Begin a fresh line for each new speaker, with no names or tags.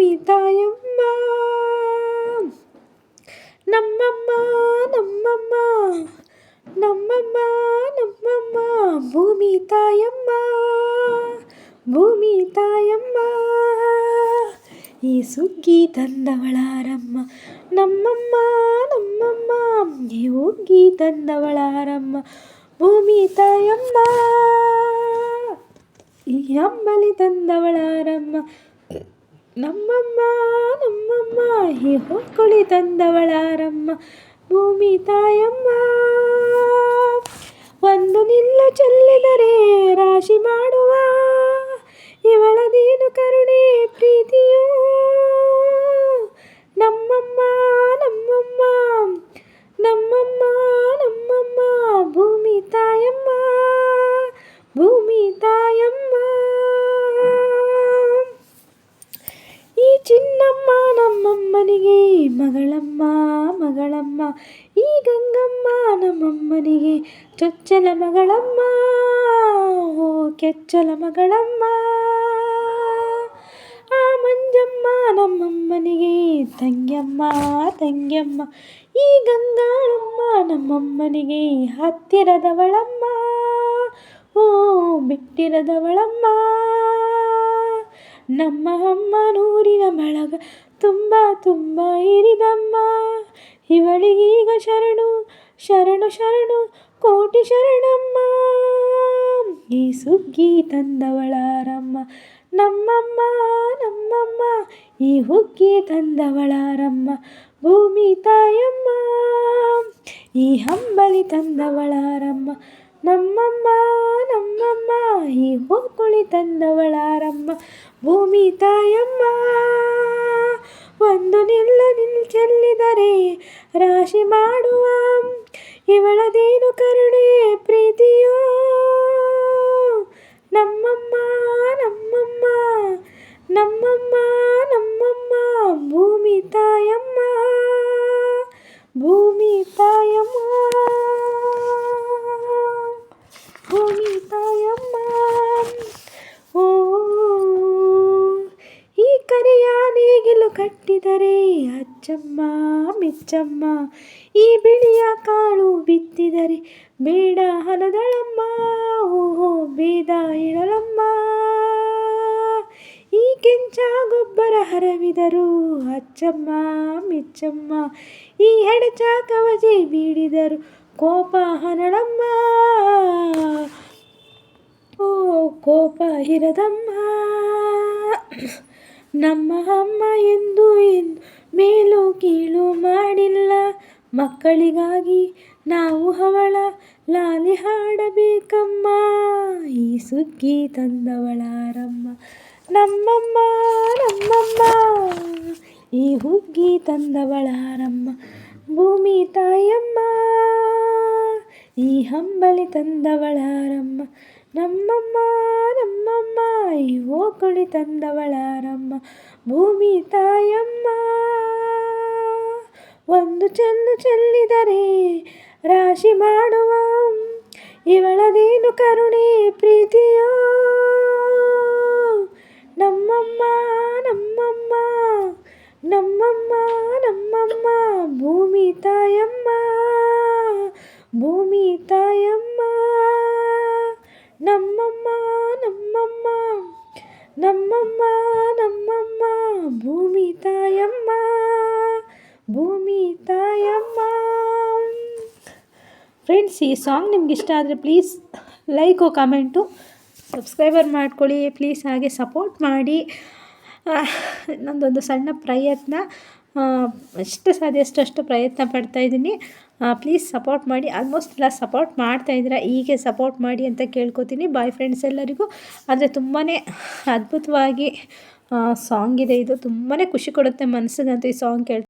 பூமி தாயம்மா நம்மம்மா நம்மம்மா நம்மம்மா நம்மம்மா பூமி தாயம்மா ಭೂಮಿ ತಾಯಮ್ಮ ಈ ಸುಗ್ಗಿ ತಂದವಳಾರಮ್ಮ ನಮ್ಮಮ್ಮ ನಮ್ಮಮ್ಮ ಈ ಹುಗ್ಗಿ ತಂದವಳಾರಮ್ಮ ಭೂಮಿ ತಾಯಮ್ಮ ಈ ಅಂಬಲಿ ತಂದವಳಾರಮ್ಮ ನಮ್ಮಮ್ಮ ನಮ್ಮಮ್ಮ ಈ ಹೊಕ್ಕುಳಿ ತಂದವಳಾರಮ್ಮ. ಭೂಮಿ ತಾಯಮ್ಮ ಮಗಳಮ್ಮ ಈ ಗಂಗಮ್ಮ ನಮ್ಮಮ್ಮನಿಗೆ ಚೊಚ್ಚಲ ಮಗಳಮ್ಮ, ಓ ಕೆಚ್ಚಲ ಮಗಳಮ್ಮ. ಆ ಮಂಜಮ್ಮ ನಮ್ಮಮ್ಮನಿಗೆ, ತಂಗ್ಯಮ್ಮ ತಂಗ್ಯಮ್ಮ, ಈ ಗಂಗಾಳಮ್ಮ ನಮ್ಮಮ್ಮನಿಗೆ ಹತ್ತಿರದವಳಮ್ಮ, ಓ ಬಿಟ್ಟಿರದವಳಮ್ಮ. ನಮ್ಮ ಅಮ್ಮ ನೂರಿನ ಬಳಗ ತುಂಬ ತುಂಬ ಇರಿದಮ್ಮ. ಇವಳಿಗೀಗ ಶರಣು ಶರಣು ಶರಣು, ಕೋಟಿ ಶರಣಮ್ಮ. ಈ ಸುಗ್ಗಿ ತಂದವಳಾರಮ್ಮ, ನಮ್ಮಮ್ಮ ನಮ್ಮಮ್ಮ. ಈ ಹುಗ್ಗಿ ತಂದವಳಾರಮ್ಮ, ಭೂಮಿ ತಾಯಮ್ಮ. ಈ ಹಂಬಲಿ ತಂದವಳಾರಮ್ಮ, ನಮ್ಮಮ್ಮ ನಮ್ಮಮ್ಮ. ಈ ಹೊಕ್ಕುಳಿ ತಂದವಳಾರಮ್ಮ, ಭೂಮಿ ತಾಯಮ್ಮ. ಒಂದು ನಿಲ್ಲ ನಿಲ್ ಚೆಲ್ಲಿದರೆ ರಾಶಿ ಮಾಡುವ ಇವಳದೇನು ಕರುಣೆ ಪ್ರೀತಿಯೋ ನಮ್ಮಮ್ಮ ನಮ್ಮಮ್ಮ ಕಟ್ಟಿದರೆ ಅಚ್ಚಮ್ಮ, ಮಿಚ್ಚಮ್ಮ, ಈ ಬಿಳಿಯ ಕಾಳು ಬಿತ್ತಿದರೆ ಬೇಡ ಹಲದಳಮ್ಮ ಓಹೋ ಬೇದ ಹೇಳಲಮ್ಮ. ಈ ಕೆಂಚ ಗೊಬ್ಬರ ಹರವಿದರು ಅಚ್ಚಮ್ಮ, ಮಿಚ್ಚಮ್ಮ, ಈ ಹೆಡಚ ಕವಜೆ ಬೀಡಿದರು ಕೋಪ ಹನಳಮ್ಮ ಓ ಕೋಪ ಹಿರದಮ್ಮ. ನಮ್ಮ ಅಮ್ಮ ಎಂದು ಎಂದು ಮೇಲು ಕೀಳು ಮಾಡಿಲ್ಲ. ಮಕ್ಕಳಿಗಾಗಿ ನಾವು ಅವಳ ಲಾಲಿ ಹಾಡಬೇಕಮ್ಮ. ಈ ಸುಗ್ಗಿ ತಂದವಳಾರಮ್ಮ. ನಮ್ಮಮ್ಮ ನಮ್ಮಮ್ಮ. ಈ ಹುಗ್ಗಿ ತಂದವಳಾರಮ್ಮ. ಭೂಮಿ ತಾಯಮ್ಮ. ಈ ಹಂಬಲಿ ತಂದವಳಾರಮ್ಮ. ನಮ್ಮಮ್ಮ ನಮ್ಮಮ್ಮ ಈ ಓಕುಳಿ ತಂದವಳಾರಮ್ಮ. ಭೂಮಿ ತಾಯಮ್ಮ, ಒಂದು ಚೆಲ್ಲು ಚೆಲ್ಲಿದರೆ ರಾಶಿ ಮಾಡುವ ಇವಳದೇನು ಕರುಣೆ ಪ್ರೀತಿಯೋ. ನಮ್ಮಮ್ಮ ನಮ್ಮಮ್ಮ ನಮ್ಮಮ್ಮ ನಮ್ಮಮ್ಮ, ಭೂಮಿ ತಾಯಮ್ಮ. ಭೂಮಿ ತಾಯಮ್ಮ, ನಮ್ಮಮ್ಮ ನಮ್ಮಮ್ಮ ನಮ್ಮಮ್ಮ ನಮ್ಮಮ್ಮ, ಭೂಮಿ ತಾಯಮ್ಮ ಭೂಮಿ ತಾಯಮ್ಮ. ಫ್ರೆಂಡ್ಸ್ ಈ ಸಾಂಗ್ ನಿಮ್ಗೆ ಇಷ್ಟ ಆದರೆ ಪ್ಲೀಸ್ ಲೈಕು ಕಮೆಂಟು ಸಬ್ಸ್ಕ್ರೈಬರ್ ಮಾಡ್ಕೊಳ್ಳಿ. ಪ್ಲೀಸ್ ಹಾಗೆ ಸಪೋರ್ಟ್ ಮಾಡಿ. ನನ್ನದೊಂದು ಸಣ್ಣ ಪ್ರಯತ್ನ. ಎಷ್ಟು ಸಾಧ್ಯ ಅಷ್ಟು ಪ್ರಯತ್ನ ಪಡ್ತಾ ಇದ್ದೀನಿ. ಪ್ಲೀಸ್ ಸಪೋರ್ಟ್ ಮಾಡಿ. ಆಲ್ಮೋಸ್ಟ್ ಎಲ್ಲ ಸಪೋರ್ಟ್ ಮಾಡ್ತಾ ಇದ್ದೀರಾ? ಹೀಗೆ ಸಪೋರ್ಟ್ ಮಾಡಿ ಅಂತ ಕೇಳ್ಕೊತೀನಿ. ಬಾಯ್ ಫ್ರೆಂಡ್ಸ್ ಎಲ್ಲರಿಗೂ. ಆದರೆ ತುಂಬಾ ಅದ್ಭುತವಾಗಿ ಸಾಂಗ್ ಇದೆ. ಇದು ತುಂಬಾ ಖುಷಿ ಕೊಡುತ್ತೆ ಮನಸ್ಸಿಗಂತೂ ಈ ಸಾಂಗ್ ಕೇಳ್ತಾ